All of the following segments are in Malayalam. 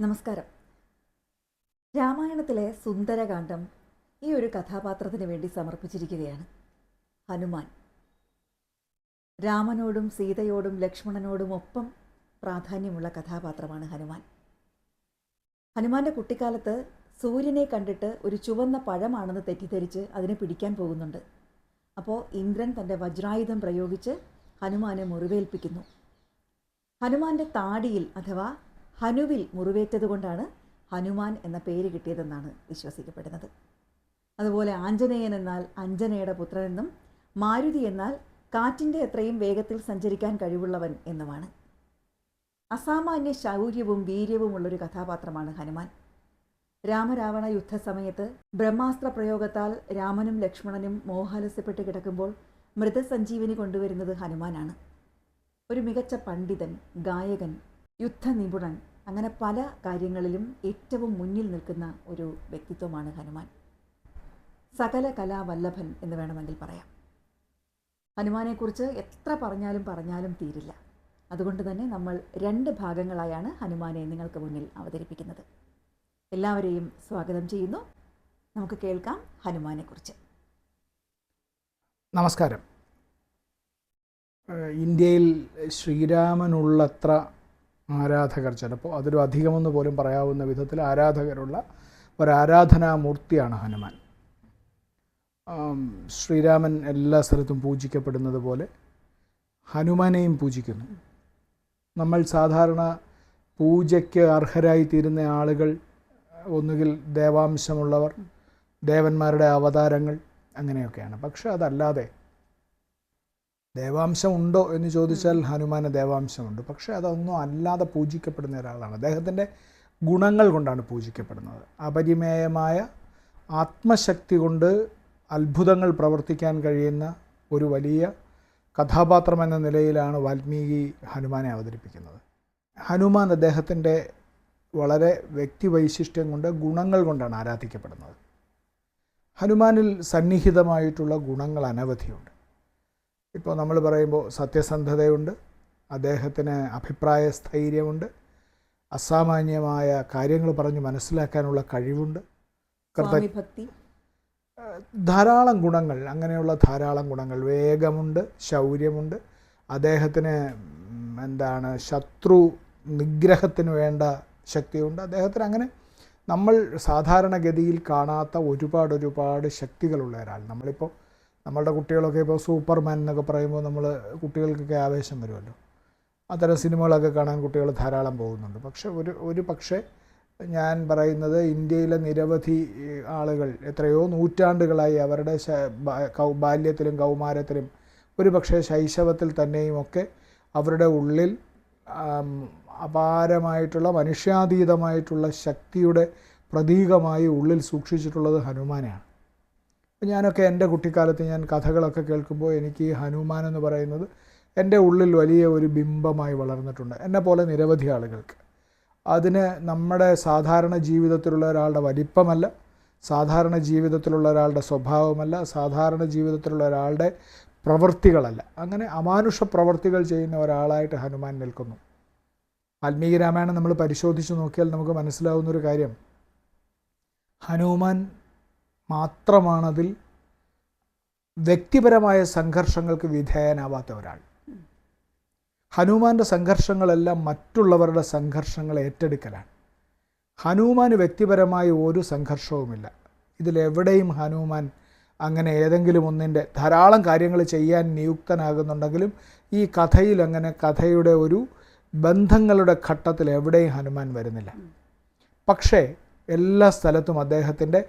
നമസ്കാരം. രാമായണത്തിലെ സുന്ദരകാന്ഡം ഈ ഒരു കഥാപാത്രത്തിന് വേണ്ടി സമർപ്പിച്ചിരിക്കുകയാണ്. ഹനുമാൻ. രാമനോടും സീതയോടും ലക്ഷ്മണനോടും ഒപ്പം പ്രാധാന്യമുള്ള കഥാപാത്രമാണ് ഹനുമാൻ. ഹനുമാന്റെ കുട്ടിക്കാലത്ത് സൂര്യനെ കണ്ടിട്ട് ഒരു ചുവന്ന പഴമാണെന്ന് തെറ്റിദ്ധരിച്ച് അതിനെ പിടിക്കാൻ പോകുന്നുണ്ട്. അപ്പോൾ ഇന്ദ്രൻ തന്റെ വജ്രായുധം പ്രയോഗിച്ച് ഹനുമാനെ മുറിവേൽപ്പിക്കുന്നു. ഹനുമാന്റെ താടിയിൽ അഥവാ ഹനുവിൽ മുറിവേറ്റതുകൊണ്ടാണ് ഹനുമാൻ എന്ന പേര് കിട്ടിയതെന്നാണ് വിശ്വസിക്കപ്പെടുന്നത്. അതുപോലെ ആഞ്ജനേയൻ എന്നാൽ അഞ്ജനയുടെ പുത്രനെന്നും മാരുതി എന്നാൽ കാറ്റിന്റെ എത്രയും വേഗത്തിൽ സഞ്ചരിക്കാൻ കഴിവുള്ളവൻ എന്നുമാണ്. അസാമാന്യ ശൗര്യവും വീര്യവുമുള്ളൊരു കഥാപാത്രമാണ് ഹനുമാൻ. രാമരാവണ യുദ്ധസമയത്ത് ബ്രഹ്മാസ്ത്ര പ്രയോഗത്താൽ രാമനും ലക്ഷ്മണനും മോഹാലസ്യപ്പെട്ട് കിടക്കുമ്പോൾ മൃതസഞ്ജീവിനി കൊണ്ടുവരുന്നത് ഹനുമാനാണ്. ഒരു മികച്ച പണ്ഡിതൻ ഗായകൻ യുദ്ധനിപുണൻ അങ്ങനെ പല കാര്യങ്ങളിലും ഏറ്റവും മുന്നിൽ നിൽക്കുന്ന ഒരു വ്യക്തിത്വമാണ് ഹനുമാൻ. സകല കലാവല്ലഭൻ എന്ന് വേണമെങ്കിൽ പറയാം. ഹനുമാനെക്കുറിച്ച് എത്ര പറഞ്ഞാലും പറഞ്ഞാലും തീരില്ല. അതുകൊണ്ട് തന്നെ നമ്മൾ രണ്ട് ഭാഗങ്ങളായാണ് ഹനുമാനെ നിങ്ങൾക്ക് മുന്നിൽ അവതരിപ്പിക്കുന്നത്. എല്ലാവരെയും സ്വാഗതം ചെയ്യുന്നു. നമുക്ക് കേൾക്കാം ഹനുമാനെക്കുറിച്ച്. നമസ്കാരം. ഇന്ത്യയിൽ ശ്രീരാമനുള്ളത്ര ആരാധകർ ചിലപ്പോൾ അതൊരു അധികമെന്ന് പോലും പറയാവുന്ന വിധത്തിൽ ആരാധകരുള്ള ഒരാരാധനാമൂർത്തിയാണ് ഹനുമാൻ. ശ്രീരാമൻ എല്ലാ സ്ഥലത്തും പൂജിക്കപ്പെടുന്നത് പോലെ ഹനുമാനെയും പൂജിക്കുന്നു. നമ്മൾ സാധാരണ പൂജയ്ക്ക് അർഹരായി തീരുന്ന ആളുകൾ ഒന്നുകിൽ ദേവാംശമുള്ളവർ ദേവന്മാരുടെ അവതാരങ്ങൾ അങ്ങനെയൊക്കെയാണ്. പക്ഷെ അതല്ലാതെ ദേവാംശം ഉണ്ടോ എന്ന് ചോദിച്ചാൽ ഹനുമാന് ദേവാംശമുണ്ട്. പക്ഷേ അതൊന്നും അല്ലാതെ പൂജിക്കപ്പെടുന്ന ഒരാളാണ്. അദ്ദേഹത്തിന്റെ ഗുണങ്ങൾ കൊണ്ടാണ് പൂജിക്കപ്പെടുന്നത്. അപരിമേയമായ ആത്മശക്തി കൊണ്ട് അത്ഭുതങ്ങൾ പ്രവർത്തിക്കാൻ കഴിയുന്ന ഒരു വലിയ കഥാപാത്രം എന്ന നിലയിലാണ് വാൽമീകി ഹനുമാനെ അവതരിപ്പിക്കുന്നത്. ഹനുമാൻ അദ്ദേഹത്തിന്റെ വളരെ വ്യക്തിവൈശിഷ്ട്യം കൊണ്ട് ഗുണങ്ങൾ കൊണ്ടാണ് ആരാധിക്കപ്പെടുന്നത്. ഹനുമാനിൽ സന്നിഹിതമായിട്ടുള്ള ഗുണങ്ങൾ അനവധിയുണ്ട്. ഇപ്പോൾ നമ്മൾ പറയുമ്പോൾ സത്യസന്ധതയുണ്ട് അദ്ദേഹത്തിന് അഭിപ്രായ സ്ഥൈര്യമുണ്ട് അസാമാന്യമായ കാര്യങ്ങൾ പറഞ്ഞ് മനസ്സിലാക്കാനുള്ള കഴിവുണ്ട്. കൃത ധാരാളം ഗുണങ്ങൾ അങ്ങനെയുള്ള ധാരാളം ഗുണങ്ങൾ. വേഗമുണ്ട് ശൗര്യമുണ്ട്. അദ്ദേഹത്തിന് എന്താണ് ശത്രു നിഗ്രഹത്തിന് വേണ്ട ശക്തിയുണ്ട്. അദ്ദേഹത്തിന് അങ്ങനെ നമ്മൾ സാധാരണഗതിയിൽ കാണാത്ത ഒരുപാട് ഒരുപാട് ശക്തികളുള്ള ഒരാൾ. നമ്മളിപ്പോൾ നമ്മളുടെ കുട്ടികളൊക്കെ ഇപ്പോൾ സൂപ്പർമാൻ എന്നൊക്കെ പറയുമ്പോൾ നമ്മൾ കുട്ടികൾക്കൊക്കെ ആവേശം വരുമല്ലോ. അത്തരം സിനിമകളൊക്കെ കാണാൻ കുട്ടികൾ ധാരാളം പോകുന്നുണ്ട്. പക്ഷെ ഒരു ഒരു പക്ഷേ ഞാൻ പറയുന്നത് ഇന്ത്യയിലെ നിരവധി ആളുകൾ എത്രയോ നൂറ്റാണ്ടുകളായി അവരുടെ ബാല്യത്തിലും കൗമാരത്തിലും ഒരു പക്ഷേ ശൈശവത്തിൽ തന്നെയും ഒക്കെ അവരുടെ ഉള്ളിൽ അപാരമായിട്ടുള്ള മനുഷ്യാതീതമായിട്ടുള്ള ശക്തിയുടെ പ്രതീകമായി ഉള്ളിൽ സൂക്ഷിച്ചിട്ടുള്ളത് ഹനുമാനാണ്. ഞാനൊക്കെ എന്റെ കുട്ടിക്കാലത്ത് ഞാൻ കഥകളൊക്കെ കേൾക്കുമ്പോൾ എനിക്ക് ഹനുമാൻ എന്ന് പറയുന്നത് എന്റെ ഉള്ളിൽ വലിയ ഒരു ബിംബമായി വളർന്നിട്ടുണ്ട്. എന്നെ പോലെ നിരവധി ആളുകൾക്ക്. അതിന് നമ്മുടെ സാധാരണ ജീവിതത്തിലുള്ള ഒരാളുടെ വലിപ്പമല്ല സാധാരണ ജീവിതത്തിലുള്ള ഒരാളുടെ സ്വഭാവമല്ല സാധാരണ ജീവിതത്തിലുള്ള ഒരാളുടെ പ്രവൃത്തികളല്ല. അങ്ങനെ അമാനുഷ പ്രവൃത്തികൾ ചെയ്യുന്ന ഒരാളായിട്ട് ഹനുമാൻ നിൽക്കുന്നു. വാൽമീകി രാമായണം നമ്മൾ പരിശോധിച്ച് നോക്കിയാൽ നമുക്ക് മനസ്സിലാവുന്നൊരു കാര്യം. ഹനുമാൻ മാത്രമാണതിൽ വ്യക്തിപരമായ സംഘർഷങ്ങൾക്ക് വിധേയനാവാത്ത ഒരാൾ. ഹനുമാന്റെ സംഘർഷങ്ങളെല്ലാം മറ്റുള്ളവരുടെ സംഘർഷങ്ങൾ ഏറ്റെടുക്കലാണ്. ഹനുമാന് വ്യക്തിപരമായ ഒരു സംഘർഷവുമില്ല. ഇതിലെവിടെയും ഹനുമാൻ അങ്ങനെ ഏതെങ്കിലും ഒന്നിന്റെ ധാരാളം കാര്യങ്ങൾ ചെയ്യാൻ നിയുക്തനാകുന്നുണ്ടെങ്കിലും ഈ കഥയിൽ അങ്ങനെ കഥയുടെ ഒരു ബന്ധങ്ങളുടെ ഘട്ടത്തിൽ എവിടെയും ഹനുമാൻ വരുന്നില്ല. പക്ഷേ എല്ലാ സ്ഥലത്തും അദ്ദേഹത്തിന്റെ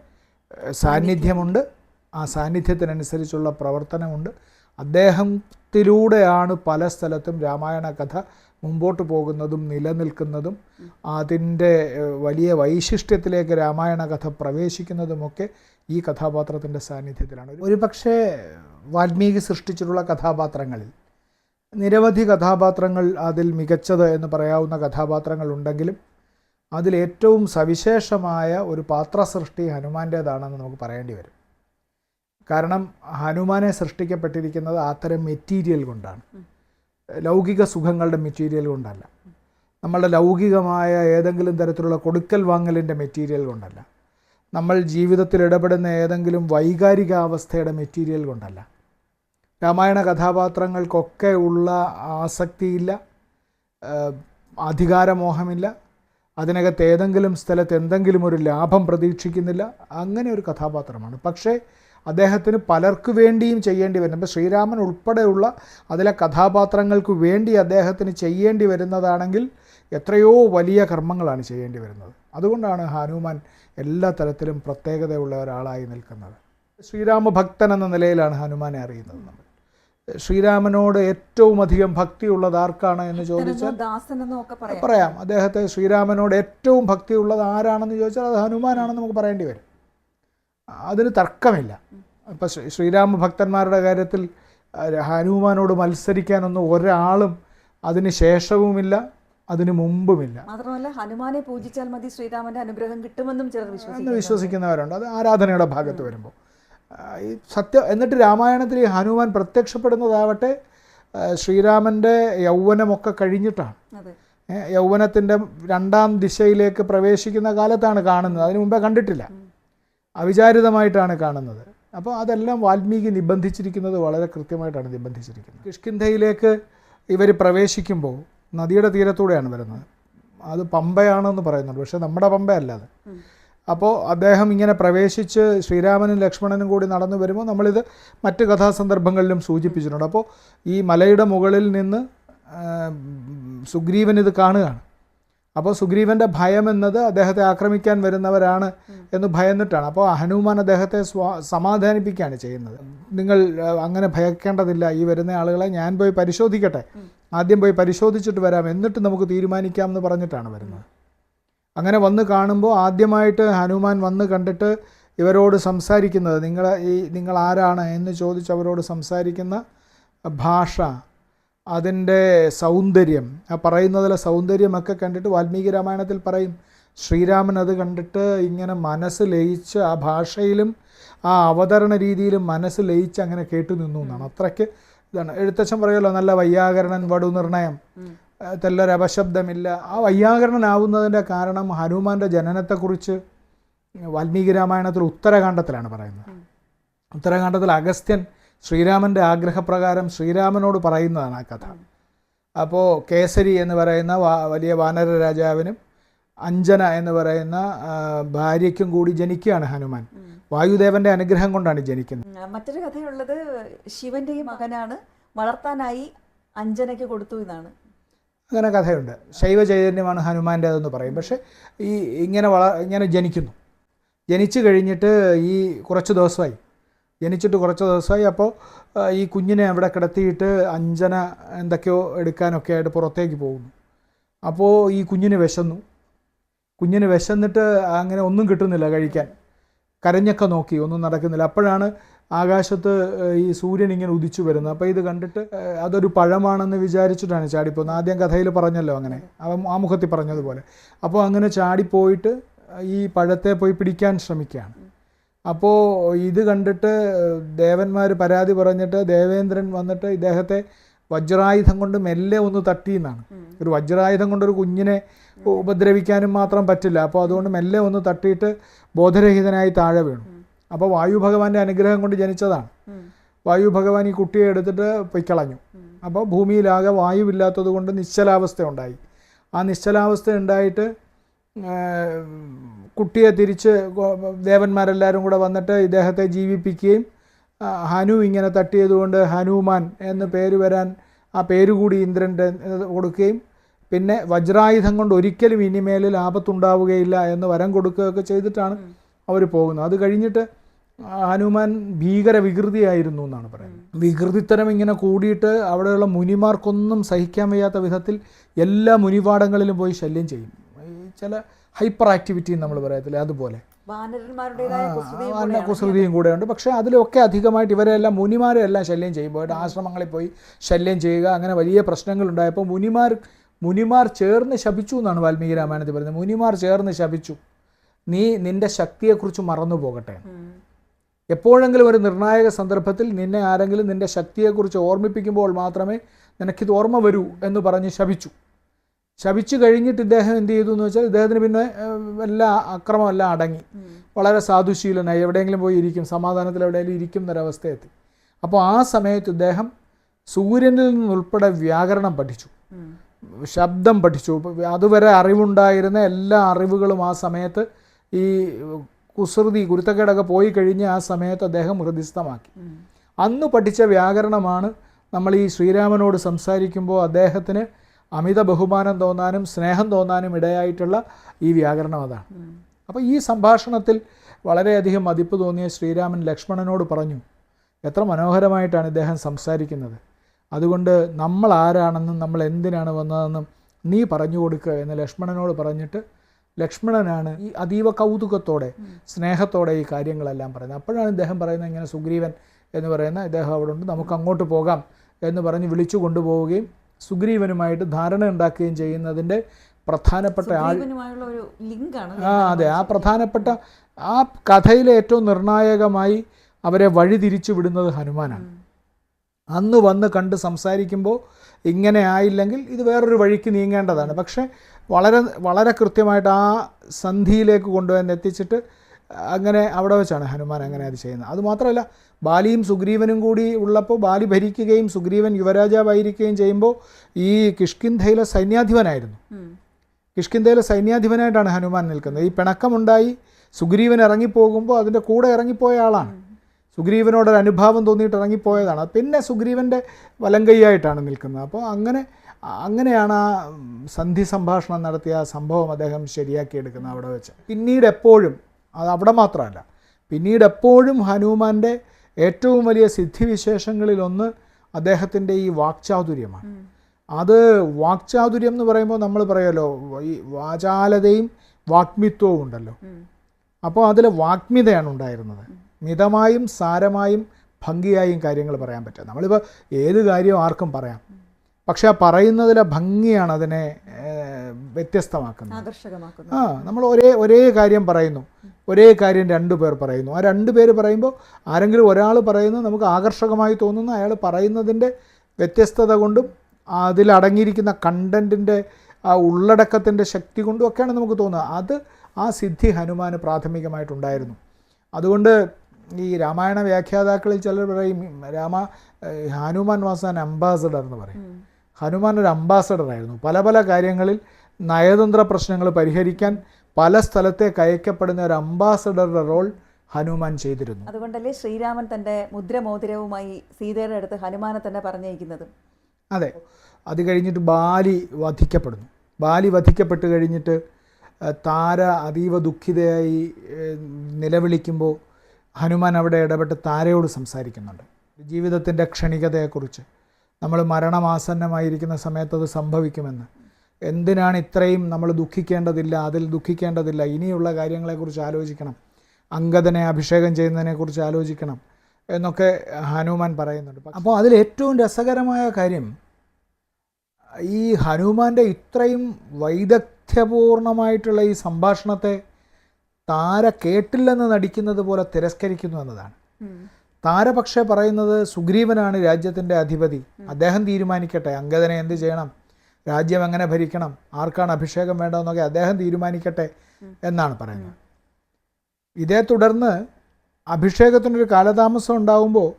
സാന്നിധ്യമുണ്ട്. ആ സാന്നിധ്യത്തിനനുസരിച്ചുള്ള പ്രവർത്തനമുണ്ട്. അദ്ദേഹത്തിലൂടെയാണ് പല സ്ഥലത്തും രാമായണ കഥ മുമ്പോട്ട് പോകുന്നതും നിലനിൽക്കുന്നതും അതിന്റെ വലിയ വൈശിഷ്ട്യത്തിലേക്ക് രാമായണ കഥ പ്രവേശിക്കുന്നതുമൊക്കെ ഈ കഥാപാത്രത്തിന്റെ സാന്നിധ്യത്തിലാണ്. ഒരു പക്ഷേ വാൽമീകി സൃഷ്ടിച്ചിട്ടുള്ള കഥാപാത്രങ്ങളിൽ നിരവധി കഥാപാത്രങ്ങൾ അതിൽ മികച്ചത് എന്ന് പറയാവുന്ന കഥാപാത്രങ്ങൾ ഉണ്ടെങ്കിലും അതിലേറ്റവും സവിശേഷമായ ഒരു പാത്രസൃഷ്ടി ഹനുമാന്റേതാണെന്ന് നമുക്ക് പറയേണ്ടി വരും. കാരണം ഹനുമാനെ സൃഷ്ടിക്കപ്പെട്ടിരിക്കുന്നത് അത്തരം മെറ്റീരിയൽ കൊണ്ടാണ്. ലൗകിക സുഖങ്ങളുടെ മെറ്റീരിയൽ കൊണ്ടല്ല. നമ്മളുടെ ലൗകികമായ ഏതെങ്കിലും തരത്തിലുള്ള കൊടുക്കൽ വാങ്ങലിന്റെ മെറ്റീരിയൽ കൊണ്ടല്ല. നമ്മൾ ജീവിതത്തിൽ ഇടപെടുന്ന ഏതെങ്കിലും വൈകാരികാവസ്ഥയുടെ മെറ്റീരിയൽ കൊണ്ടല്ല. രാമായണ കഥാപാത്രങ്ങൾക്കൊക്കെ ഉള്ള ആസക്തിയില്ല. അധികാരമോഹമില്ല. അതിനകത്ത് ഏതെങ്കിലും സ്ഥലത്ത് എന്തെങ്കിലും ഒരു ലാഭം പ്രതീക്ഷിക്കുന്നില്ല. അങ്ങനെ ഒരു കഥാപാത്രമാണ്. പക്ഷേ അദ്ദേഹത്തിന് പലർക്കു വേണ്ടിയും ചെയ്യേണ്ടി വരുന്നത് ഇപ്പോൾ ശ്രീരാമൻ ഉൾപ്പെടെയുള്ള അതിലെ കഥാപാത്രങ്ങൾക്ക് വേണ്ടി അദ്ദേഹത്തിന് ചെയ്യേണ്ടി വരുന്നതാണെങ്കിൽ എത്രയോ വലിയ കർമ്മങ്ങളാണ് ചെയ്യേണ്ടി വരുന്നത്. അതുകൊണ്ടാണ് ഹനുമാൻ എല്ലാ തരത്തിലും പ്രത്യേകതയുള്ള ഒരാളായി നിൽക്കുന്നത്. ശ്രീരാമ ഭക്തൻ എന്ന നിലയിലാണ് ഹനുമാനെ അറിയുന്നത് നമ്മൾ. ശ്രീരാമനോട് ഏറ്റവും അധികം ഭക്തിയുള്ളത് ആർക്കാണ് എന്ന് ചോദിച്ചാൽ പറയാം. അദ്ദേഹത്തെ ശ്രീരാമനോട് ഏറ്റവും ഭക്തിയുള്ളത് ആരാണെന്ന് ചോദിച്ചാൽ അത് ഹനുമാനാണെന്ന് നമുക്ക് പറയേണ്ടി വരും. അതിന് തർക്കമില്ല. ഇപ്പം ശ്രീ- ശ്രീരാമ ഭക്തന്മാരുടെ കാര്യത്തിൽ ഹനുമാനോട് മത്സരിക്കാനൊന്നും ഒരാളും അതിന് ശേഷവുമില്ല അതിന് മുമ്പുമില്ല. മാത്രമല്ല ഹനുമാനെ പൂജിച്ചാൽ മതി ശ്രീരാമന്റെ അനുഗ്രഹം കിട്ടുമെന്നും ചിലർ വിശ്വസിക്കുന്നു വിശ്വസിക്കുന്നവരുണ്ട്. അത് ആരാധനയുടെ ഭാഗത്ത് വരുമ്പോൾ ഈ സത്യം എന്നിട്ട് രാമായണത്തിൽ ഈ ഹനുമാൻ പ്രത്യക്ഷപ്പെടുന്നതാവട്ടെ ശ്രീരാമന്റെ യൗവനമൊക്കെ കഴിഞ്ഞിട്ടാണ്. യൗവനത്തിന്റെ രണ്ടാം ദിശയിലേക്ക് പ്രവേശിക്കുന്ന കാലത്താണ് കാണുന്നത്. അതിനു മുമ്പേ കണ്ടിട്ടില്ല. അവിചാരിതമായിട്ടാണ് കാണുന്നത്. അപ്പോൾ അതെല്ലാം വാൽമീകി നിബന്ധിച്ചിരിക്കുന്നത് വളരെ കൃത്യമായിട്ടാണ് നിബന്ധിച്ചിരിക്കുന്നത്. കിഷ്കിന്ധയിലേക്ക് ഇവർ പ്രവേശിക്കുമ്പോൾ നദിയുടെ തീരത്തൂടെയാണ് വരുന്നത്. അത് പമ്പയാണെന്ന് പറയുന്നുണ്ട്. പക്ഷേ നമ്മുടെ പമ്പയല്ല അത്. അപ്പോൾ അദ്ദേഹം ഇങ്ങനെ പ്രവേശിച്ച് ശ്രീരാമനും ലക്ഷ്മണനും കൂടി നടന്നു വരുമ്പോൾ നമ്മളിത് മറ്റ് കഥാസന്ദർഭങ്ങളിലും സൂചിപ്പിച്ചിട്ടുണ്ട്. അപ്പോൾ ഈ മലയുടെ മുകളിൽ നിന്ന് സുഗ്രീവൻ ഇത് കാണുകയാണ്. അപ്പോൾ സുഗ്രീവന്റെ ഭയം എന്നത് അദ്ദേഹത്തെ ആക്രമിക്കാൻ വരുന്നവരാണ് എന്ന് ഭയന്നിട്ടാണ്. അപ്പോൾ ഹനുമാൻ അദ്ദേഹത്തെ സ്വാ സമാധാനിപ്പിക്കുകയാണ് ചെയ്യുന്നത്. നിങ്ങൾ അങ്ങനെ ഭയക്കേണ്ടതില്ല. ഈ വരുന്ന ആളുകളെ ഞാൻ പോയി പരിശോധിക്കട്ടെ. ആദ്യം പോയി പരിശോധിച്ചിട്ട് വരാം. എന്നിട്ട് നമുക്ക് തീരുമാനിക്കാം എന്ന് പറഞ്ഞിട്ടാണ് വരുന്നത്. അങ്ങനെ വന്ന് കാണുമ്പോൾ ആദ്യമായിട്ട് ഹനുമാൻ വന്ന് കണ്ടിട്ട് ഇവരോട് സംസാരിക്കുന്നത് നിങ്ങൾ ഈ നിങ്ങൾ ആരാണ് എന്ന് ചോദിച്ച് അവരോട് സംസാരിക്കുന്ന ഭാഷ അതിന്റെ സൗന്ദര്യം. ആ പറയുന്നതിലെ സൗന്ദര്യമൊക്കെ കണ്ടിട്ട് വാൽമീകി രാമായണത്തിൽ പറയും ശ്രീരാമൻ അത് കണ്ടിട്ട് ഇങ്ങനെ മനസ്സ് ലയിച്ച് ആ ഭാഷയിലും ആ അവതരണ രീതിയിലും മനസ്സ് ലയിച്ച് അങ്ങനെ കേട്ടു നിന്നു എന്നാണ്. അത്രയ്ക്ക് ഇതാണ്. എഴുത്തച്ഛൻ പറയുമല്ലോ നല്ല വൈയാകരണൻ വടു നിർണയം. ഉം. ഏഹ് തെല്ലൊരു അപശബ്ദമില്ല. ആ വൈയാകരണനാവുന്നതിന്റെ കാരണം ഹനുമാന്റെ ജനനത്തെക്കുറിച്ച് വാൽമീകി രാമായണത്തിൽ ഉത്തരകാണ്ഡത്തിലാണ് പറയുന്നത്. ഉത്തരകാണ്ഡത്തിൽ അഗസ്ത്യൻ ശ്രീരാമന്റെ ആഗ്രഹപ്രകാരം ശ്രീരാമനോട് പറയുന്നതാണ് ആ കഥ. അപ്പോൾ കേസരി എന്ന് പറയുന്ന വലിയ വാനര രാജാവിനും അഞ്ജന എന്ന് പറയുന്ന ഭാര്യയ്ക്കും കൂടി ജനിക്കുകയാണ് ഹനുമാൻ. വായുദേവന്റെ അനുഗ്രഹം കൊണ്ടാണ് ജനിക്കുന്നത്. മറ്റൊരു കഥയുള്ളത് ശിവന്റെ മകനാണ് വളർത്താനായി അഞ്ജനയ്ക്ക് കൊടുത്തു എന്നാണ്. അങ്ങനെ കഥയുണ്ട്. ശൈവ ചൈതന്യമാണ് ഹനുമാന്റെ പറയും. പക്ഷേ ഈ ഇങ്ങനെ വള ഇങ്ങനെ ജനിക്കുന്നു. ജനിച്ചു കഴിഞ്ഞിട്ട് ഈ കുറച്ച് ദിവസമായി. ജനിച്ചിട്ട് കുറച്ച് ദിവസമായി. അപ്പോൾ ഈ കുഞ്ഞിനെ അവിടെ കിടത്തിയിട്ട് അഞ്ജന എന്തൊക്കെയോ എടുക്കാനൊക്കെ ആയിട്ട് പുറത്തേക്ക് പോകുന്നു. അപ്പോൾ ഈ കുഞ്ഞിന് വിശന്നു. കുഞ്ഞിന് വിശന്നിട്ട് അങ്ങനെ ഒന്നും കിട്ടുന്നില്ല കഴിക്കാൻ. കരഞ്ഞൊക്കെ നോക്കി. ഒന്നും നടക്കുന്നില്ല. അപ്പോഴാണ് ആകാശത്ത് ഈ സൂര്യൻ ഇങ്ങനെ ഉദിച്ചു വരുന്നത് അപ്പോൾ ഇത് കണ്ടിട്ട് അതൊരു പഴമാണെന്ന് വിചാരിച്ചിട്ടാണ് ചാടിപ്പോകുന്നത്. ആദ്യം കഥയിൽ പറഞ്ഞല്ലോ അങ്ങനെ. അവ ആമുഖത്തിൽ പറഞ്ഞതുപോലെ. അപ്പോൾ അങ്ങനെ ചാടിപ്പോയിട്ട് ഈ പഴത്തെ പോയി പിടിക്കാൻ ശ്രമിക്കുകയാണ്. അപ്പോൾ ഇത് കണ്ടിട്ട് ദേവന്മാർ പരാതി പറഞ്ഞിട്ട് ദേവേന്ദ്രൻ വന്നിട്ട് ഇദ്ദേഹത്തെ വജ്രായുധം കൊണ്ട് മെല്ലെ ഒന്ന് തട്ടി എന്നാണ്. ഒരു വജ്രായുധം കൊണ്ടൊരു കുഞ്ഞിനെ ഉപദ്രവിക്കാനും മാത്രം പറ്റില്ല. അപ്പോൾ അതുകൊണ്ട് മെല്ലെ ഒന്ന് തട്ടിയിട്ട് ബോധരഹിതനായി താഴെ വീണു. അപ്പോൾ വായു ഭഗവാന്റെ അനുഗ്രഹം കൊണ്ട് ജനിച്ചതാണ്. വായു ഭഗവാൻ ഈ കുട്ടിയെ എടുത്തിട്ട് പൊയ്ക്കളഞ്ഞു കളഞ്ഞു. അപ്പോൾ ഭൂമിയിലാകെ വായുവില്ലാത്തത് കൊണ്ട് നിശ്ചലാവസ്ഥ ഉണ്ടായി. ആ നിശ്ചലാവസ്ഥ ഉണ്ടായിട്ട് കുട്ടിയെ തിരിച്ച് ദേവന്മാരെല്ലാവരും കൂടെ വന്നിട്ട് ഇദ്ദേഹത്തെ ജീവിപ്പിക്കുകയും ഹനു ഇങ്ങനെ തട്ടിയതുകൊണ്ട് ഹനുമാൻ എന്ന് പേര് വരാൻ ആ പേര് കൂടി ഇന്ദ്രന്റെ കൊടുക്കുകയും പിന്നെ വജ്രായുധം കൊണ്ട് ഒരിക്കലും ഇനിമേൽ ആപത്തുണ്ടാവുകയില്ല എന്ന് വരം കൊടുക്കുകയൊക്കെ ചെയ്തിട്ടാണ് അവർ പോകുന്നത്. അത് കഴിഞ്ഞിട്ട് ഹനുമാൻ ഭീകര വികൃതിയായിരുന്നു എന്നാണ് പറയുന്നത്. വികൃതിത്തരം ഇങ്ങനെ കൂടിയിട്ട് അവിടെയുള്ള മുനിമാർക്കൊന്നും സഹിക്കാൻ വയ്യാത്ത വിധത്തിൽ എല്ലാ മുനിപാടങ്ങളിലും പോയി ശല്യം ചെയ്യും. ചില ഹൈപ്പർ ആക്ടിവിറ്റി നമ്മൾ പറയത്തില്ലേ അതുപോലെ. കുസൃതിയും കൂടെ ഉണ്ട് പക്ഷേ അതിലൊക്കെ അധികമായിട്ട് ഇവരെല്ലാം മുനിമാരെ എല്ലാം ശല്യം ചെയ്യും. പോയിട്ട് ആശ്രമങ്ങളിൽ പോയി ശല്യം ചെയ്യുക അങ്ങനെ വലിയ പ്രശ്നങ്ങൾ ഉണ്ടായപ്പോൾ മുനിമാർ മുനിമാർ ചേർന്ന് ശപിച്ചു എന്നാണ് വാൽമീകി രാമായണത്തിൽ പറയുന്നത്. മുനിമാർ ചേർന്ന് ശപിച്ചു. നീ നിന്റെ ശക്തിയെക്കുറിച്ച് മറന്നു പോകട്ടെ. എപ്പോഴെങ്കിലും ഒരു നിർണായക സന്ദർഭത്തിൽ നിന്നെ ആരെങ്കിലും നിന്റെ ശക്തിയെക്കുറിച്ച് ഓർമ്മിപ്പിക്കുമ്പോൾ മാത്രമേ നിനക്കിത് ഓർമ്മ വരൂ എന്ന് പറഞ്ഞ് ശപിച്ചു. ശപിച്ചു കഴിഞ്ഞിട്ട് ഇദ്ദേഹം എന്ത് ചെയ്തു എന്ന് വെച്ചാൽ ഇദ്ദേഹത്തിന് പിന്നെ എല്ലാ അക്രമമെല്ലാം അടങ്ങി. വളരെ സാധുശീലനായി. എവിടെയെങ്കിലും പോയി ഇരിക്കും. സമാധാനത്തിൽ എവിടെയെങ്കിലും ഇരിക്കും എന്നൊരവസ്ഥയെത്തി. അപ്പോൾ ആ സമയത്ത് ഇദ്ദേഹം സൂര്യനിൽ നിന്നുൾപ്പെടെ വ്യാകരണം പഠിച്ചു. ശബ്ദം പഠിച്ചു. അതുവരെ അറിവുണ്ടായിരുന്ന എല്ലാ അറിവുകളും ആ സമയത്ത് ഈ കുസൃതി കുരുത്തക്കേടൊക്കെ പോയി കഴിഞ്ഞ് ആ സമയത്ത് അദ്ദേഹം ഹൃദിസ്ഥമാക്കി അന്ന് പഠിച്ച വ്യാകരണമാണ് നമ്മൾ ഈ ശ്രീരാമനോട് സംസാരിക്കുമ്പോൾ അദ്ദേഹത്തിന് അമിത ബഹുമാനം തോന്നാനും സ്നേഹം തോന്നാനും ഇടയായിട്ടുള്ള ഈ വ്യാകരണം അതാണ്. അപ്പോൾ ഈ സംഭാഷണത്തിൽ വളരെയധികം മതിപ്പ് തോന്നിയ ശ്രീരാമൻ ലക്ഷ്മണനോട് പറഞ്ഞു എത്ര മനോഹരമായിട്ടാണ് ഇദ്ദേഹം സംസാരിക്കുന്നത്. അതുകൊണ്ട് നമ്മൾ ആരാണെന്നും നമ്മൾ എന്തിനാണ് വന്നതെന്നും നീ പറഞ്ഞു കൊടുക്കുക എന്ന് ലക്ഷ്മണനോട് പറഞ്ഞിട്ട് ലക്ഷ്മണനാണ് ഈ അതീവ കൗതുകത്തോടെ സ്നേഹത്തോടെ ഈ കാര്യങ്ങളെല്ലാം പറയുന്നത്. അപ്പോഴാണ് ഇദ്ദേഹം പറയുന്നത് ഇങ്ങനെ സുഗ്രീവൻ എന്ന് പറയുന്ന ഇദ്ദേഹം അവിടെ ഉണ്ട് നമുക്ക് അങ്ങോട്ട് പോകാം എന്ന് പറഞ്ഞ് വിളിച്ചു കൊണ്ടുപോവുകയും സുഗ്രീവനുമായിട്ട് ധാരണ ഉണ്ടാക്കുകയും ചെയ്യുന്നതിന്റെ പ്രധാനപ്പെട്ട ആൾ ആ അതെ ആ പ്രധാനപ്പെട്ട ആ കഥയിലെ ഏറ്റവും നിർണായകമായി അവരെ വഴിതിരിച്ചു വിടുന്നത് ഹനുമാനാണ്. അന്ന് വന്ന് കണ്ട് സംസാരിക്കുമ്പോൾ ഇങ്ങനെ ആയില്ലെങ്കിൽ ഇത് വേറൊരു വഴിക്ക് നീങ്ങേണ്ടതാണ്. പക്ഷേ വളരെ വളരെ കൃത്യമായിട്ട് ആ സന്ധിയിലേക്ക് കൊണ്ടുവന്ന് എത്തിച്ചിട്ട് അങ്ങനെ അവിടെ വെച്ചാണ് ഹനുമാൻ അങ്ങനെ അത് ചെയ്യുന്നത്. അതുമാത്രമല്ല ബാലിയും സുഗ്രീവനും കൂടി ഉള്ളപ്പോൾ ബാലി ഭരിക്കുകയും സുഗ്രീവൻ യുവരാജാവായിരിക്കുകയും ചെയ്യുമ്പോൾ ഈ കിഷ്കിന്ധയിലെ സൈന്യാധിപനായിരുന്നു. കിഷ്കിന്ധയിലെ സൈന്യാധിപനായിട്ടാണ് ഹനുമാൻ നിൽക്കുന്നത്. ഈ പിണക്കമുണ്ടായി സുഗ്രീവൻ ഇറങ്ങിപ്പോകുമ്പോൾ അതിന്റെ കൂടെ ഇറങ്ങിപ്പോയ ആളാണ്. സുഗ്രീവനോടൊരു അനുഭാവം തോന്നിയിട്ട് ഇറങ്ങിപ്പോയതാണ്. പിന്നെ സുഗ്രീവന്റെ വലങ്കൈയായിട്ടാണ് നിൽക്കുന്നത്. അപ്പോൾ അങ്ങനെ അങ്ങനെയാണ് ആ സന്ധി സംഭാഷണം നടത്തിയ സംഭവം അദ്ദേഹം ശരിയാക്കിയെടുക്കുന്നത് അവിടെ വെച്ച്. പിന്നീട് എപ്പോഴും അത് അവിടെ മാത്രമല്ല പിന്നീട് എപ്പോഴും ഹനുമാന്റെ ഏറ്റവും വലിയ സിദ്ധിവിശേഷങ്ങളിലൊന്ന് അദ്ദേഹത്തിന്റെ ഈ വാക്ചാതുര്യമാണ്. അത് വാക്ചാതുര്യം എന്ന് പറയുമ്പോൾ നമ്മൾ പറയുമല്ലോ ഈ വാചാലതയും വാഗ്മിത്വവും ഉണ്ടല്ലോ. അപ്പോൾ അതിൽ വാഗ്മിതയാണ് ഉണ്ടായിരുന്നത്. മിതമായും സാരമായും ഭംഗിയായും കാര്യങ്ങൾ പറയാൻ പറ്റുക. നമ്മളിപ്പോൾ ഏത് കാര്യവും ആർക്കും പറയാം. പക്ഷെ ആ പറയുന്നതിലെ ഭംഗിയാണ് അതിനെ വ്യത്യസ്തമാക്കുന്നത്. ആകർഷകമാക്കുന്നത്. ആ നമ്മൾ ഒരേ ഒരേ കാര്യം പറയുന്നു. ഒരേ കാര്യം രണ്ടു പേർ പറയുന്നു. ആ രണ്ട് പേര് പറയുമ്പോൾ ആരെങ്കിലും ഒരാൾ പറയുന്നത് നമുക്ക് ആകർഷകമായി തോന്നുന്നു. അയാൾ പറയുന്നതിന്റെ വ്യത്യസ്തത കൊണ്ടും അതിലടങ്ങിയിരിക്കുന്ന കണ്ടന്റിന്റെ ആ ഉള്ളടക്കത്തിന്റെ ശക്തി കൊണ്ടും ഒക്കെയാണ് നമുക്ക് തോന്നുക അത് ആ സിദ്ധി ഹനുമാന് പ്രാഥമികമായിട്ടുണ്ടായിരുന്നു. അതുകൊണ്ട് ഈ രാമായണ വ്യാഖ്യാതാക്കളിൽ ചിലർ പറയും രാമ ഹനുമാൻ വാസൻ അംബാസഡർ എന്ന് പറയും. ഹനുമാൻ ഒരു അംബാസഡർ ആയിരുന്നു. പല പല കാര്യങ്ങളിൽ നയതന്ത്ര പ്രശ്നങ്ങൾ പരിഹരിക്കാൻ പല സ്ഥലത്തെ അയക്കപ്പെടുന്ന ഒരു അംബാസഡറുടെ റോൾ ഹനുമാൻ ചെയ്തിരുന്നു. അതുകൊണ്ടല്ലേ ശ്രീരാമൻ തന്റെ മുദ്രമോതിരവുമായി സീതയുടെ അടുത്ത് ഹനുമാനെ തന്നെ പറഞ്ഞയക്കുന്നത്. അതെ. അത് കഴിഞ്ഞിട്ട് ബാലി വധിക്കപ്പെടുന്നു. ബാലി വധിക്കപ്പെട്ട് കഴിഞ്ഞിട്ട് താര അതീവ ദുഃഖിതയായി നിലവിളിക്കുമ്പോൾ ഹനുമാൻ അവിടെ ഇടപെട്ട് താരയോട് സംസാരിക്കുന്നുണ്ട്. ജീവിതത്തിന്റെ ക്ഷണികതയെക്കുറിച്ച്. നമ്മൾ മരണമാസന്നമായിരിക്കുന്ന സമയത്ത് അത് സംഭവിക്കുമെന്ന്. എന്തിനാണ് ഇത്രയും നമ്മൾ ദുഃഖിക്കേണ്ടതില്ല അതിൽ ദുഃഖിക്കേണ്ടതില്ല? ഇനിയുള്ള കാര്യങ്ങളെക്കുറിച്ച് ആലോചിക്കണം. അങ്കദനെ അഭിഷേകം ചെയ്യുന്നതിനെക്കുറിച്ച് ആലോചിക്കണം എന്നൊക്കെ ഹനുമാൻ പറയുന്നുണ്ട്. അപ്പോൾ അതിൽ ഏറ്റവും രസകരമായ കാര്യം ഈ ഹനുമാന്റെ ഇത്രയും വൈദഗ്ധ്യപൂർണമായിട്ടുള്ള ഈ സംഭാഷണത്തെ താര കേട്ടില്ലെന്ന് നടിക്കുന്നത് പോലെ തിരസ്കരിക്കുന്നു എന്നതാണ്. താര പക്ഷേ പറയുന്നത് സുഗ്രീവനാണ് രാജ്യത്തിന്റെ അധിപതി. അദ്ദേഹം തീരുമാനിക്കട്ടെ. അങ്കദനെ എന്ത് ചെയ്യണം? രാജ്യം എങ്ങനെ ഭരിക്കണം? ആർക്കാണ് അഭിഷേകം വേണ്ടതെന്നൊക്കെ അദ്ദേഹം തീരുമാനിക്കട്ടെ എന്നാണ് പറയുന്നത്. ഇതേ തുടർന്ന് അഭിഷേകത്തിനൊരു കാലതാമസം ഉണ്ടാകുമ്പോൾ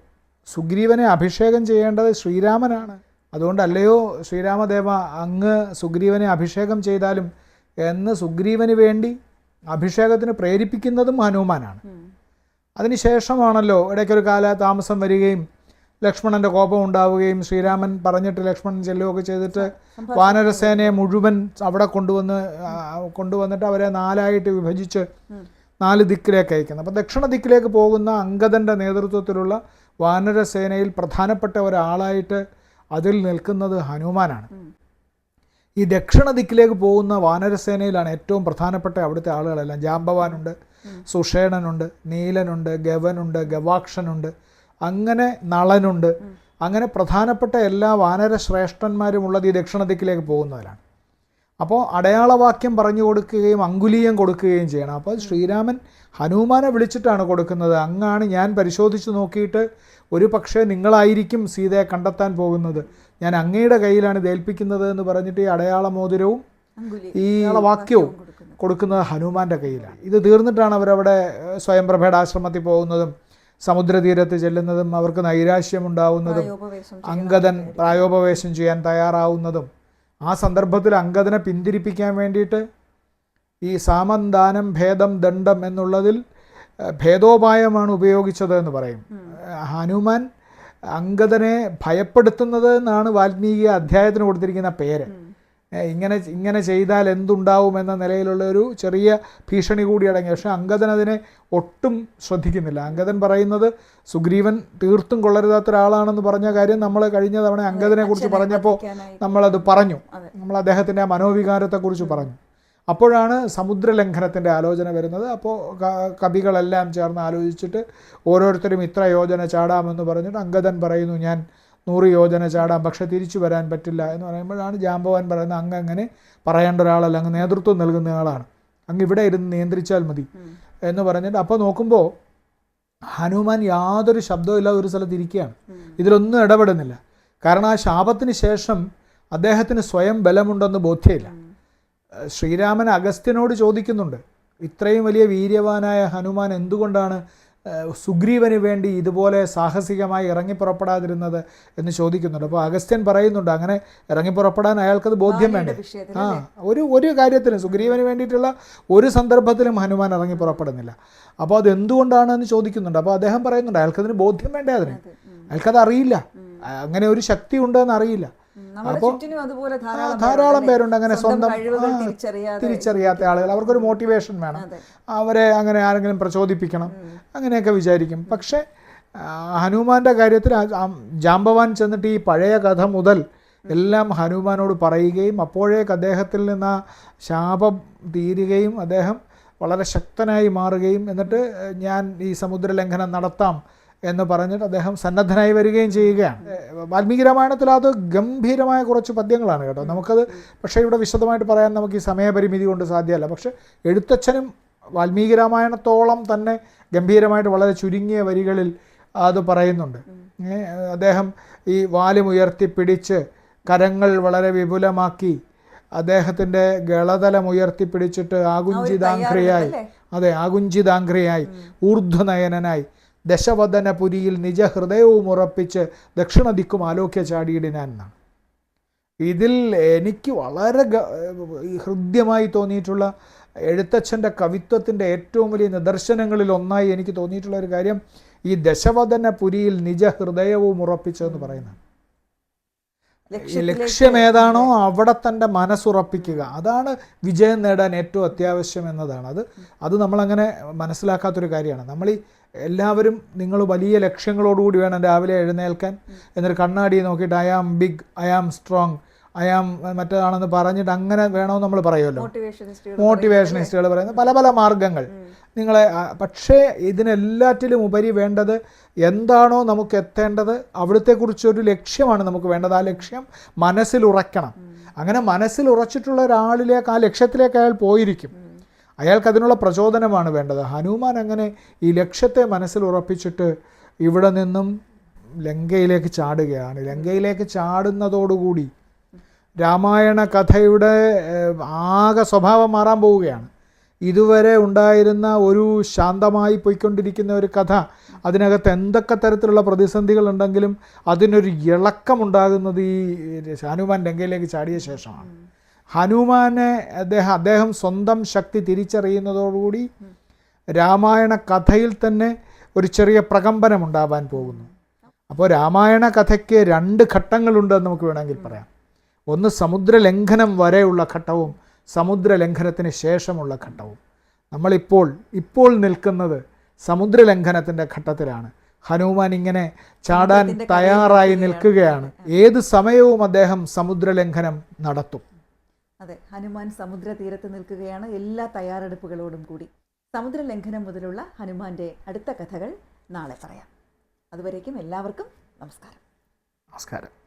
സുഗ്രീവനെ അഭിഷേകം ചെയ്യേണ്ടത് ശ്രീരാമനാണ്. അതുകൊണ്ടല്ലയോ ശ്രീരാമദേവ അങ്ങ് സുഗ്രീവനെ അഭിഷേകം ചെയ്താലും എന്ന് സുഗ്രീവന് വേണ്ടി അഭിഷേകത്തിന് പ്രേരിപ്പിക്കുന്നതും ഹനുമാനാണ്. അതിനുശേഷമാണല്ലോ ഇടയ്ക്കൊരു കാല താമസം വരികയും ലക്ഷ്മണന്റെ കോപം ഉണ്ടാവുകയും ശ്രീരാമൻ പറഞ്ഞിട്ട് ലക്ഷ്മണൻ ചെല്ലുകയൊക്കെ ചെയ്തിട്ട് വാനരസേനയെ മുഴുവൻ അവിടെ കൊണ്ടുവന്ന് കൊണ്ടുവന്നിട്ട് അവരെ നാലായിട്ട് വിഭജിച്ച് നാല് ദിക്കിലേക്ക് അയക്കുന്നത് അപ്പോൾ ദക്ഷിണ ദിക്കിലേക്ക് പോകുന്ന അങ്കദന്റെ നേതൃത്വത്തിലുള്ള വാനരസേനയിൽ പ്രധാനപ്പെട്ട ഒരാളായിട്ട് അതിൽ നിൽക്കുന്നത് ഹനുമാനാണ്. ഈ ദക്ഷിണ ദിക്കിലേക്ക് പോകുന്ന വാനരസേനയിലാണ് ഏറ്റവും പ്രധാനപ്പെട്ട അവിടുത്തെ ആളുകളെല്ലാം. ജാമ്പവാനുണ്ട് സുഷേണനുണ്ട് നീലനുണ്ട് ഗവനുണ്ട് ഗവാക്ഷനുണ്ട് അങ്ങനെ നളനുണ്ട്. അങ്ങനെ പ്രധാനപ്പെട്ട എല്ലാ വാനര ശ്രേഷ്ഠന്മാരും ഉള്ളത് ഈ ദക്ഷിണ ദിക്കിലേക്ക് പോകുന്നവരാണ്. അപ്പോൾ അടയാളവാക്യം പറഞ്ഞു കൊടുക്കുകയും അങ്കുലീയം കൊടുക്കുകയും ചെയ്യണം. അപ്പോൾ ശ്രീരാമൻ ഹനുമാനെ വിളിച്ചിട്ടാണ് കൊടുക്കുന്നത്. അങ്ങാണ് ഞാൻ പരിശോധിച്ച് നോക്കിയിട്ട് ഒരു പക്ഷേ നിങ്ങളായിരിക്കും സീതയെ കണ്ടെത്താൻ പോകുന്നത്. ഞാൻ അങ്ങയുടെ കയ്യിലാണ് ഇത് ഏൽപ്പിക്കുന്നത് എന്ന് പറഞ്ഞിട്ട് ഈ അടയാളമോതിരവും ഈ വാക്യവും കൊടുക്കുന്നു. കൊടുക്കുന്നത് ഹനുമാന്റെ കയ്യിലാണ്. ഇത് തീർന്നിട്ടാണ് അവരവിടെ സ്വയംപ്രഭയുടെ ആശ്രമത്തിൽ പോകുന്നതും സമുദ്രതീരത്ത് ചെല്ലുന്നതും അവർക്ക് നൈരാശ്യമുണ്ടാവുന്നതും അങ്കദൻ പ്രായോപവേശം ചെയ്യാൻ തയ്യാറാവുന്നതും ആ സന്ദർഭത്തിൽ അങ്കദനെ പിന്തിരിപ്പിക്കാൻ വേണ്ടിയിട്ട് ഈ സാമന്താനം ഭേദം ദണ്ഡം എന്നുള്ളതിൽ ഭേദോപായമാണ് ഉപയോഗിച്ചത് എന്ന് പറയും. ഹനുമാൻ അങ്കദനെ ഭയപ്പെടുത്തുന്നത് എന്നാണ് വാൽമീകി അധ്യായത്തിന് കൊടുത്തിരിക്കുന്ന പേര്. ഇങ്ങനെ ഇങ്ങനെ ചെയ്താൽ എന്തുണ്ടാവും എന്ന നിലയിലുള്ള ഒരു ചെറിയ ഭീഷണി കൂടി അടങ്ങി പക്ഷേ അങ്കദൻ അതിനെ ഒട്ടും ശ്രദ്ധിക്കുന്നില്ല. അങ്കദൻ പറയുന്നത് സുഗ്രീവൻ തീർത്തും കൊള്ളരുതാത്ത ഒരാളാണെന്ന് പറഞ്ഞ കാര്യം നമ്മൾ കഴിഞ്ഞ തവണ അങ്കദനെ കുറിച്ച് പറഞ്ഞപ്പോൾ. നമ്മളത് പറഞ്ഞു. നമ്മൾ അദ്ദേഹത്തിന്റെ ആ മനോവികാരത്തെക്കുറിച്ച് പറഞ്ഞു. അപ്പോഴാണ് സമുദ്രലംഘനത്തിന്റെ ആലോചന വരുന്നത്. അപ്പോൾ കവികളെല്ലാം ചേർന്ന് ആലോചിച്ചിട്ട് ഓരോരുത്തരും ഇത്ര യോജന ചാടാമെന്ന് പറഞ്ഞിട്ട് അങ്കദൻ പറയുന്നു ഞാൻ നൂറ് യോജന ചാടാം പക്ഷെ തിരിച്ചു വരാൻ പറ്റില്ല എന്ന് പറയുമ്പോഴാണ് ജാംബവാൻ പറയുന്നത് അങ്ങ് അങ്ങനെ പറയേണ്ട ഒരാളല്ല അങ്ങ് നേതൃത്വം നൽകുന്ന ആളാണ്. അങ്ങ് ഇവിടെ ഇരുന്ന് നിയന്ത്രിച്ചാൽ മതി. എന്ന് പറഞ്ഞിട്ട് അപ്പോൾ നോക്കുമ്പോൾ ഹനുമാൻ യാതൊരു ശബ്ദവും ഇല്ലാതെ ഒരു സ്ഥലത്ത് ഇരിക്കുകയാണ്. ഇതിലൊന്നും ഇടപെടുന്നില്ല. കാരണം ആ ശാപത്തിന് ശേഷം അദ്ദേഹത്തിന് സ്വയം ബലമുണ്ടെന്ന് ബോധ്യമില്ല. ശ്രീരാമൻ അഗസ്ത്യനോട് ചോദിക്കുന്നുണ്ട് ഇത്രയും വലിയ വീര്യവാനായ ഹനുമാൻ എന്തുകൊണ്ടാണ് സുഗ്രീവന് വേണ്ടി ഇതുപോലെ സാഹസികമായി ഇറങ്ങി പുറപ്പെടാതിരുന്നത് എന്ന് ചോദിക്കുന്നുണ്ട്. അപ്പോൾ അഗസ്ത്യൻ പറയുന്നുണ്ട് അങ്ങനെ ഇറങ്ങിപ്പുറപ്പെടാൻ അയാൾക്കത് ബോധ്യം വേണ്ട? ആ ഒരു ഒരു കാര്യത്തിനും സുഗ്രീവന് വേണ്ടിയിട്ടുള്ള ഒരു സന്ദർഭത്തിലും ഹനുമാൻ ഇറങ്ങിപ്പുറപ്പെടുന്നില്ല അപ്പോൾ അത് എന്തുകൊണ്ടാണ് എന്ന് ചോദിക്കുന്നുണ്ട്. അപ്പോൾ അദ്ദേഹം പറയുന്നുണ്ട് അയാൾക്കതിന് ബോധ്യം വേണ്ടേ അതിന്? അത്, അയാൾക്കത് അറിയില്ല അങ്ങനെ ഒരു ശക്തി ഉണ്ടെന്ന് അറിയില്ല. അതുപോലെ ധാരാളം പേരുണ്ട് അങ്ങനെ സ്വന്തം തിരിച്ചറിയാത്ത ആളുകൾ. അവർക്കൊരു മോട്ടിവേഷൻ വേണം. അവരെ അങ്ങനെ ആരെങ്കിലും പ്രചോദിപ്പിക്കണം. അങ്ങനെയൊക്കെ വിചാരിക്കും. പക്ഷേ ഹനുമാന്റെ കാര്യത്തിൽ ജാമ്പവാൻ ചെന്നിട്ട് ഈ പഴയ കഥ മുതൽ എല്ലാം ഹനുമാനോട് പറയുകയും അപ്പോഴേക്ക് അദ്ദേഹത്തിൽ നിന്ന് ശാപം തീരുകയും അദ്ദേഹം വളരെ ശക്തനായി മാറുകയും എന്നിട്ട് ഞാൻ ഈ സമുദ്രലംഘനം നടത്താം എന്ന് പറഞ്ഞിട്ട് അദ്ദേഹം സന്നദ്ധനായി വരികയും ചെയ്യുകയാണ്. വാൽമീകി രാമായണത്തിൽ അത് ഗംഭീരമായ കുറച്ച് പദ്യങ്ങളാണ് കേട്ടോ. നമുക്കത് പക്ഷേ ഇവിടെ വിശദമായിട്ട് പറയാൻ നമുക്ക് ഈ സമയപരിമിതി കൊണ്ട് സാധ്യമല്ല. പക്ഷേ എഴുത്തച്ഛനും വാൽമീകി രാമായണത്തോളം തന്നെ ഗംഭീരമായിട്ട് വളരെ ചുരുങ്ങിയ വരികളിൽ അത് പറയുന്നുണ്ട്. അദ്ദേഹം ഈ വാലും ഉയർത്തി പിടിച്ച് കരങ്ങൾ വളരെ വിപുലമാക്കി അദ്ദേഹത്തിന്റെ ഗളതലം ഉയർത്തിപ്പിടിച്ചിട്ട് ആകുഞ്ചിതാംഘ്രിയായി അതെ ആകുഞ്ചിതാംഘ്രിയായി ഊർധ്വനയനനായി ദശവദനപുരിയിൽ നിജഹൃദയവും ഉറപ്പിച്ച് ദക്ഷിണ ദിക്കും ആലോക്യ ചാടിയിടിനാൻ എന്നാണ് ഇതിൽ എനിക്ക് വളരെ ഹൃദ്യമായി തോന്നിയിട്ടുള്ള എഴുത്തച്ഛന്റെ കവിത്വത്തിന്റെ ഏറ്റവും വലിയ നിദർശനങ്ങളിൽ ഒന്നായി എനിക്ക് തോന്നിയിട്ടുള്ള ഒരു കാര്യം ഈ ദശവദനപുരിയിൽ നിജഹൃദയവും ഉറപ്പിച്ചതെന്ന് പറയുന്നത്. ലക്ഷ്യമേതാണോ അവിടെ തന്റെ മനസ്സുറപ്പിക്കുക. അതാണ് വിജയം നേടാൻ ഏറ്റവും അത്യാവശ്യം എന്നതാണ്. അത് അത് നമ്മളങ്ങനെ മനസ്സിലാക്കാത്തൊരു കാര്യമാണ്. നമ്മൾ ഈ എല്ലാവരും നിങ്ങൾ വലിയ ലക്ഷ്യങ്ങളോടുകൂടി വേണം രാവിലെ എഴുന്നേൽക്കാൻ. എന്നിട്ട് കണ്ണാടി നോക്കിയിട്ട് I am big I am strong I am മറ്റേതാണെന്ന് പറഞ്ഞിട്ട് അങ്ങനെ വേണമെന്ന് നമ്മൾ പറയുമല്ലോ. മോട്ടിവേഷനിസ്റ്റുകൾ പറയുന്നത് പറയുന്ന പല പല മാർഗങ്ങൾ നിങ്ങളെ പക്ഷേ ഇതിനെല്ലാറ്റിലും ഉപരി വേണ്ടത് എന്താണോ നമുക്ക് എത്തേണ്ടത് അവിടുത്തെക്കുറിച്ചൊരു ലക്ഷ്യമാണ് നമുക്ക് വേണ്ടത്. ആ ലക്ഷ്യം മനസ്സിൽ ഉറക്കണം അങ്ങനെ മനസ്സിൽ ഉറച്ചിട്ടുള്ള ഒരാളിലേക്ക് ആ ലക്ഷ്യത്തിലേക്ക് അയാൾ പോയിരിക്കും. അയാൾക്ക് അതിനുള്ള പ്രചോദനമാണ് വേണ്ടത്. ഹനുമാൻ അങ്ങനെ ഈ ലക്ഷ്യത്തെ മനസ്സിൽ ഉറപ്പിച്ചിട്ട് ഇവിടെ നിന്നും ലങ്കയിലേക്ക് ചാടുകയാണ്. ലങ്കയിലേക്ക് ചാടുന്നതോടുകൂടി രാമായണ കഥയുടെ ആകെ സ്വഭാവം മാറാൻ പോവുകയാണ്. ഇതുവരെ ഉണ്ടായിരുന്ന ഒരു ശാന്തമായി പോയിക്കൊണ്ടിരിക്കുന്ന ഒരു കഥ അതിനകത്ത് എന്തൊക്കെ തരത്തിലുള്ള പ്രതിസന്ധികളുണ്ടെങ്കിലും അതിനൊരു ഇളക്കമുണ്ടാകുന്നത് ഈ ഹനുമാൻ ലങ്കയിലേക്ക് ചാടിയ ശേഷമാണ്. ഹനുമാനെ അദ്ദേഹം അദ്ദേഹം സ്വന്തം ശക്തി തിരിച്ചറിയുന്നതോടുകൂടി രാമായണ കഥയിൽ തന്നെ ഒരു ചെറിയ പ്രകമ്പനം ഉണ്ടാവാൻ പോകുന്നു. അപ്പോൾ രാമായണ കഥയ്ക്ക് രണ്ട് ഘട്ടങ്ങളുണ്ടെന്ന് നമുക്ക് വേണമെങ്കിൽ പറയാം. ഒന്ന് സമുദ്രലംഘനം വരെയുള്ള ഘട്ടവും സമുദ്രലംഘനത്തിന് ശേഷമുള്ള ഘട്ടവും. നമ്മളിപ്പോൾ ഇപ്പോൾ നിൽക്കുന്നത് സമുദ്രലംഘനത്തിന്റെ ഘട്ടത്തിലാണ്. ഹനുമാൻ ഇങ്ങനെ ചാടാൻ തയ്യാറായി നിൽക്കുകയാണ്. ഏത് സമയവും അദ്ദേഹം സമുദ്രലംഘനം നടത്തും. അതെ ഹനുമാൻ സമുദ്ര തീരത്ത് നിൽക്കുകയാണ് എല്ലാ തയ്യാറെടുപ്പുകളോടും കൂടി. സമുദ്ര ലംഘനം മുതലുള്ള ഹനുമാന്റെ അടുത്ത കഥകൾ നാളെ പറയാം. അതുവരേക്കും എല്ലാവർക്കും നമസ്കാരം. നമസ്കാരം.